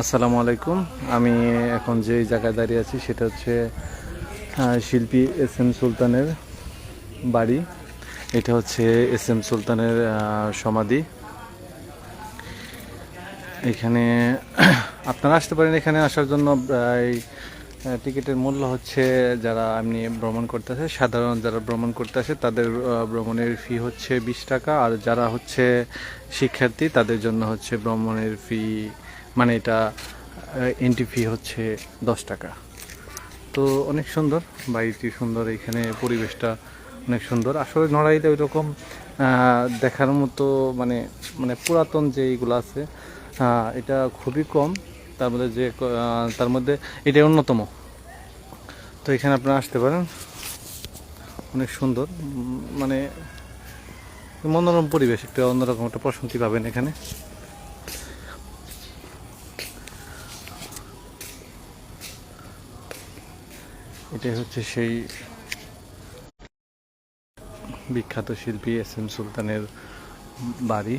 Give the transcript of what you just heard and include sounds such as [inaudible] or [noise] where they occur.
আসসালামু আলাইকুম। আমি এখন যে জায়গায় দাঁড়িয়ে আছি সেটা হচ্ছে শিল্পী এস এম সুলতানের বাড়ি। এটা হচ্ছে এস এম সুলতানের সমাধি। এখানে, [clears throat] আপনারা আসতে পারেন এখানে আসার জন্য, প্রায় টিকিটের মূল্য হচ্ছে যারা এমনি ভ্রমণ করতে আসে, সাধারণ যারা ভ্রমণ করতে আসে, তাদের ভ্রমণের ফি হচ্ছে বিশ টাকা। আর যারা হচ্ছে শিক্ষার্থী, তাদের জন্য হচ্ছে ভ্রমণের ফি মানে এটা এন্ট্রি ফি হচ্ছে দশ টাকা। তো অনেক সুন্দর, বাড়িটি সুন্দর, এখানে পরিবেশটা অনেক সুন্দর। আসলে নড়াইতে ওই রকম দেখার মতো মানে মানে পুরাতন যে এইগুলো আছে এটা খুবই কম। তার মধ্যে যে তার মধ্যে এটা অন্যতম। তো এখানে আপনারা আসতে পারেন। অনেক সুন্দর মানে মনোরম পরিবেশ, একটা অন্যরকম একটা প্রশান্তি পাবেন এখানে। এটাই হচ্ছে সেই বিখ্যাত শিল্পী এস এম সুলতানের বাড়ি।